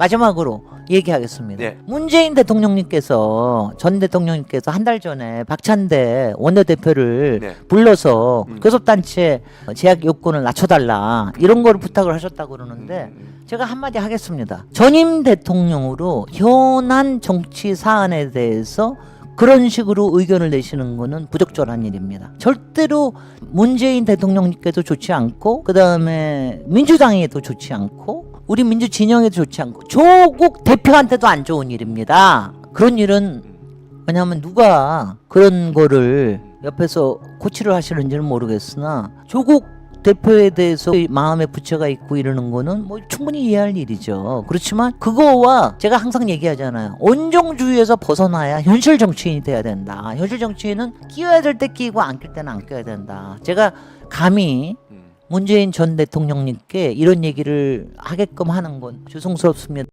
마지막으로 얘기하겠습니다. 네. 문재인 대통령님께서 전 대통령님께서 한 달 전에 박찬대 원내대표를 네. 불러서 음. 교섭단체 제약 요건을 낮춰달라 이런 거를 부탁을 하셨다고 그러는데 음. 제가 한마디 하겠습니다. 전임 대통령으로 현안 정치 사안에 대해서 그런 식으로 의견을 내시는 거는 부적절한 일입니다. 절대로 문재인 대통령님께도 좋지 않고 그 다음에 민주당에도 좋지 않고 우리 민주 진영에도 좋지 않고 조국 대표한테도 안 좋은 일입니다. 그런 일은 왜냐하면 누가 그런 거를 옆에서 코치를 하시는지는 모르겠으나 조국 대표에 대해서 마음에 부채가 있고 이러는 거는 뭐 충분히 이해할 일이죠. 그렇지만 그거와 제가 항상 얘기하잖아요. 온정주의에서 벗어나야 현실 정치인이 돼야 된다. 현실 정치인은 끼워야 될 때 끼고 안 낄 때는 안 껴야 된다. 제가 감히 음. 문재인 전 대통령님께 이런 얘기를 하게끔 하는 건 죄송스럽습니다.